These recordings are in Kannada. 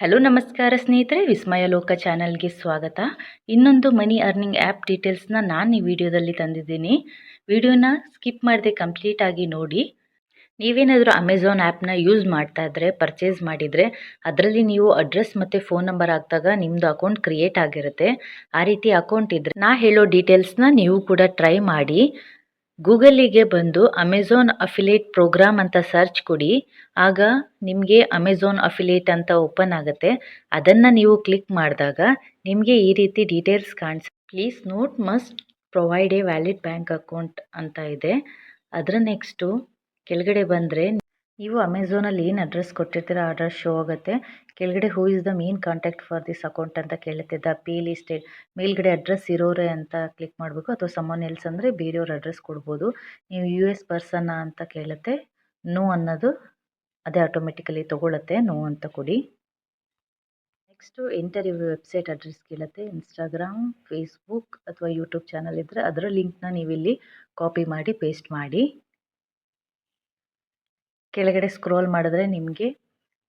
ಹಲೋ, ನಮಸ್ಕಾರ ಸ್ನೇಹಿತರೆ. ವಿಸ್ಮಯ ಲೋಕ ಚಾನಲ್ಗೆ ಸ್ವಾಗತ. ಇನ್ನೊಂದು ಮನಿ ಅರ್ನಿಂಗ್ ಆ್ಯಪ್ ಡೀಟೇಲ್ಸ್ನ ನಾನು ಈ ವಿಡಿಯೋದಲ್ಲಿ ತಂದಿದ್ದೀನಿ. ವಿಡಿಯೋನ ಸ್ಕಿಪ್ ಮಾಡದೆ ಕಂಪ್ಲೀಟಾಗಿ ನೋಡಿ. ನೀವೇನಾದರೂ ಅಮೆಝಾನ್ ಆ್ಯಪ್ನ ಯೂಸ್ ಮಾಡ್ತಾ ಇದ್ದರೆ ಪರ್ಚೇಸ್ ಮಾಡಿದರೆ, ಅದರಲ್ಲಿ ನೀವು ಅಡ್ರೆಸ್ ಮತ್ತು ಫೋನ್ ನಂಬರ್ ಹಾಕಿದಾಗ ನಿಮ್ಮದು ಅಕೌಂಟ್ ಕ್ರಿಯೇಟ್ ಆಗಿರುತ್ತೆ. ಆ ರೀತಿ ಅಕೌಂಟ್ ಇದ್ದರೆ ನಾ ಹೇಳೋ ಡೀಟೇಲ್ಸ್ನ ನೀವು ಕೂಡ ಟ್ರೈ ಮಾಡಿ. ಗೂಗಲ್ಲಿಗೆ ಬಂದು ಅಮೆಝಾನ್ ಅಫಿಲೇಟ್ ಪ್ರೋಗ್ರಾಮ್ ಅಂತ ಸರ್ಚ್ ಕೊಡಿ. ಆಗ ನಿಮಗೆ ಅಮೆಝಾನ್ ಅಫಿಲೇಟ್ ಅಂತ ಓಪನ್ ಆಗುತ್ತೆ. ಅದನ್ನು ನೀವು ಕ್ಲಿಕ್ ಮಾಡಿದಾಗ ನಿಮಗೆ ಈ ರೀತಿ details ಕಾಣಿಸ್, please note must provide a valid bank account ಅಂತ ಇದೆ. ಅದರ ನೆಕ್ಸ್ಟು ಕೆಳಗಡೆ ಬಂದರೆ ನೀವು ಅಮೆಝೋನಲ್ಲಿ ಏನು ಅಡ್ರೆಸ್ ಕೊಟ್ಟಿರ್ತೀರ, ಆ ಅಡ್ರೆಸ್ ಶೋ ಆಗುತ್ತೆ. ಕೆಳಗಡೆ who is the main contact for this account ಅಂತ ಕೇಳುತ್ತೆ. ದ ಪೇ ಲಿಸ್ಟೆಡ್ ಮೇಲ್ಗಡೆ ಅಡ್ರೆಸ್ ಇರೋರೆ ಅಂತ ಕ್ಲಿಕ್ ಮಾಡಬೇಕು. ಅಥವಾ ಸಮನ್ ಎಲ್ಸ್ ಅಂದರೆ ಬೇರೆಯವ್ರ ಅಡ್ರೆಸ್ ಕೊಡ್ಬೋದು. ನೀವು ಯು ಎಸ್ ಪರ್ಸನ್ನ ಅಂತ ಕೇಳುತ್ತೆ. ನೋ ಅನ್ನೋದು ಅದೇ ಆಟೋಮೆಟಿಕಲಿ ತೊಗೊಳುತ್ತೆ. ನೋ ಅಂತ ಕೊಡಿ. ನೆಕ್ಸ್ಟು ಎಂಟರ್ ವೆಬ್ಸೈಟ್ ಅಡ್ರೆಸ್ ಕೇಳುತ್ತೆ. ಇನ್ಸ್ಟಾಗ್ರಾಮ್ ಫೇಸ್ಬುಕ್ ಅಥವಾ ಯೂಟ್ಯೂಬ್ ಚಾನಲ್ ಇದ್ದರೆ ಅದರ ಲಿಂಕ್ನ ನೀವಿಲ್ಲಿ ಕಾಪಿ ಮಾಡಿ ಪೇಸ್ಟ್ ಮಾಡಿ. ಕೆಳಗಡೆ ಸ್ಕ್ರೋಲ್ ಮಾಡಿದ್ರೆ ನಿಮಗೆ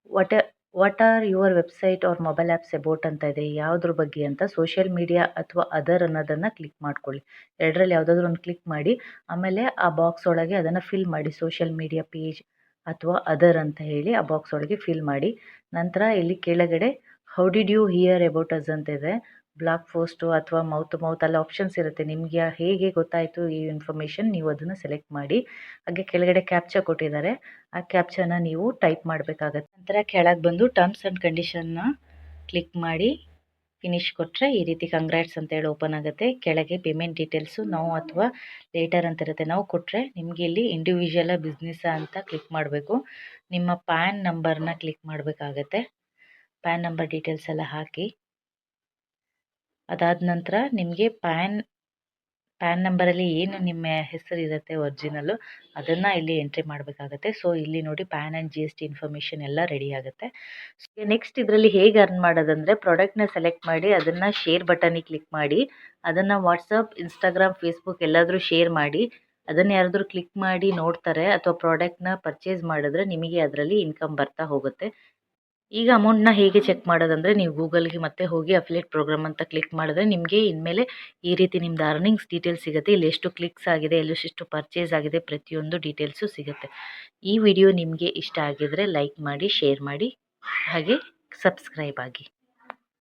what what are your website or mobile apps about ಅಂತ ಇದೆ. ಯಾವುದ್ರ ಬಗ್ಗೆ ಅಂತ ಸೋಷಿಯಲ್ ಮೀಡಿಯಾ ಅಥವಾ ಅದರ್ ಅನ್ನೋದನ್ನು ಕ್ಲಿಕ್ ಮಾಡ್ಕೊಳ್ಳಿ. ಎರಡರಲ್ಲಿ ಯಾವುದಾದ್ರೂ ಒಂದು ಕ್ಲಿಕ್ ಮಾಡಿ, ಆಮೇಲೆ ಆ ಬಾಕ್ಸ್ ಒಳಗೆ ಅದನ್ನು ಫಿಲ್ ಮಾಡಿ ಸೋಷಿಯಲ್ ಮೀಡಿಯಾ ಪೇಜ್ ಅಥವಾ ಅದರ್ ಅಂತ ಹೇಳಿ ಆ ಬಾಕ್ಸ್ ಒಳಗೆ ಫಿಲ್ ಮಾಡಿ. ನಂತರ ಇಲ್ಲಿ ಕೆಳಗಡೆ how did you hear about us ಅಂತ ಇದೆ. ಬ್ಲಾಗ್ ಪೋಸ್ಟು ಅಥವಾ ಮೌತ್ ಮೌತ್ ಅಲ್ಲಿ ಆಪ್ಷನ್ಸ್ ಇರುತ್ತೆ. ನಿಮಗೆ ಹೇಗೆ ಗೊತ್ತಾಯಿತು ಈ ಇನ್ಫಾರ್ಮೇಷನ್ ನೀವು ಅದನ್ನು ಸೆಲೆಕ್ಟ್ ಮಾಡಿ, ಹಾಗೆ ಕೆಳಗಡೆ ಕ್ಯಾಪ್ಚಾ ಕೊಟ್ಟಿದ್ದಾರೆ. ಆ ಕ್ಯಾಪ್ಚಾನ ನೀವು ಟೈಪ್ ಮಾಡಬೇಕಾಗತ್ತೆ. ನಂತರ ಕೆಳಗೆ ಬಂದು ಟರ್ಮ್ಸ್ ಆ್ಯಂಡ್ ಕಂಡೀಷನ್ನ ಕ್ಲಿಕ್ ಮಾಡಿ ಫಿನಿಶ್ ಕೊಟ್ಟರೆ ಈ ರೀತಿ ಕಂಗ್ರಾಟ್ಸ್ ಅಂತ ಹೇಳಿ ಓಪನ್ ಆಗುತ್ತೆ. ಕೆಳಗೆ ಪೇಮೆಂಟ್ ಡೀಟೇಲ್ಸು ನಾವು ಅಥವಾ ಲೇಟರ್ ಅಂತ ಇರುತ್ತೆ. ನಾವು ಕೊಟ್ಟರೆ ನಿಮಗೆ ಇಲ್ಲಿ ಇಂಡಿವಿಜುವಲ ಬಿಸ್ನೆಸ್ ಅಂತ ಕ್ಲಿಕ್ ಮಾಡಬೇಕು. ನಿಮ್ಮ ಪ್ಯಾನ್ ನಂಬರ್ನ ಕ್ಲಿಕ್ ಮಾಡಬೇಕಾಗತ್ತೆ. ಪ್ಯಾನ್ ನಂಬರ್ ಡೀಟೇಲ್ಸ್ ಎಲ್ಲ ಹಾಕಿ. ಅದಾದ ನಂತರ ನಿಮಗೆ ಪ್ಯಾನ್ ಪ್ಯಾನ್ ನಂಬರಲ್ಲಿ ಏನು ನಿಮ್ಮ ಹೆಸರು ಇರುತ್ತೆ ಒರ್ಜಿನಲ್ಲು, ಅದನ್ನು ಇಲ್ಲಿ ಎಂಟ್ರಿ ಮಾಡಬೇಕಾಗತ್ತೆ. ಸೊ ಇಲ್ಲಿ ನೋಡಿ PAN and G S T information ಎಲ್ಲ ರೆಡಿ ಆಗುತ್ತೆ. ನೆಕ್ಸ್ಟ್ ಇದರಲ್ಲಿ ಹೇಗೆ ಅರ್ನ್ ಮಾಡೋದಂದರೆ ಪ್ರಾಡಕ್ಟ್ನ ಸೆಲೆಕ್ಟ್ ಮಾಡಿ ಅದನ್ನು ಶೇರ್ ಬಟನಿಗೆ ಕ್ಲಿಕ್ ಮಾಡಿ, ಅದನ್ನು ವಾಟ್ಸಪ್ ಇನ್ಸ್ಟಾಗ್ರಾಮ್ ಫೇಸ್ಬುಕ್ ಎಲ್ಲಾದರೂ ಶೇರ್ ಮಾಡಿ, ಅದನ್ನು ಯಾರಾದರೂ ಕ್ಲಿಕ್ ಮಾಡಿ ನೋಡ್ತಾರೆ ಅಥವಾ ಪ್ರಾಡಕ್ಟ್ನ ಪರ್ಚೇಸ್ ಮಾಡಿದ್ರೆ ನಿಮಗೆ ಅದರಲ್ಲಿ ಇನ್ಕಮ್ ಬರ್ತಾ ಹೋಗುತ್ತೆ. ಈಗ ಅಮೌಂಟ್ನ ಹೇಗೆ ಚೆಕ್ ಮಾಡೋದಂದರೆ ನೀವು ಗೂಗಲ್ಗೆ ಮತ್ತೆ ಹೋಗಿ ಅಫಿಲೇಟ್ ಪ್ರೋಗ್ರಾಮ್ ಅಂತ ಕ್ಲಿಕ್ ಮಾಡಿದ್ರೆ ನಿಮಗೆ ಇನ್ಮೇಲೆ ಈ ರೀತಿ ನಿಮ್ದು ಅರ್ನಿಂಗ್ಸ್ ಡೀಟೇಲ್ಸ್ ಸಿಗುತ್ತೆ. ಇಲ್ಲಿ ಎಷ್ಟು ಕ್ಲಿಕ್ಸ್ ಆಗಿದೆ ಎಷ್ಟು ಪರ್ಚೇಸ್ ಆಗಿದೆ ಪ್ರತಿಯೊಂದು ಡೀಟೇಲ್ಸು ಸಿಗುತ್ತೆ. ಈ ವಿಡಿಯೋ ನಿಮಗೆ ಇಷ್ಟ ಆಗಿದರೆ ಲೈಕ್ ಮಾಡಿ ಶೇರ್ ಮಾಡಿ, ಹಾಗೆ ಸಬ್ಸ್ಕ್ರೈಬ್ ಆಗಿ.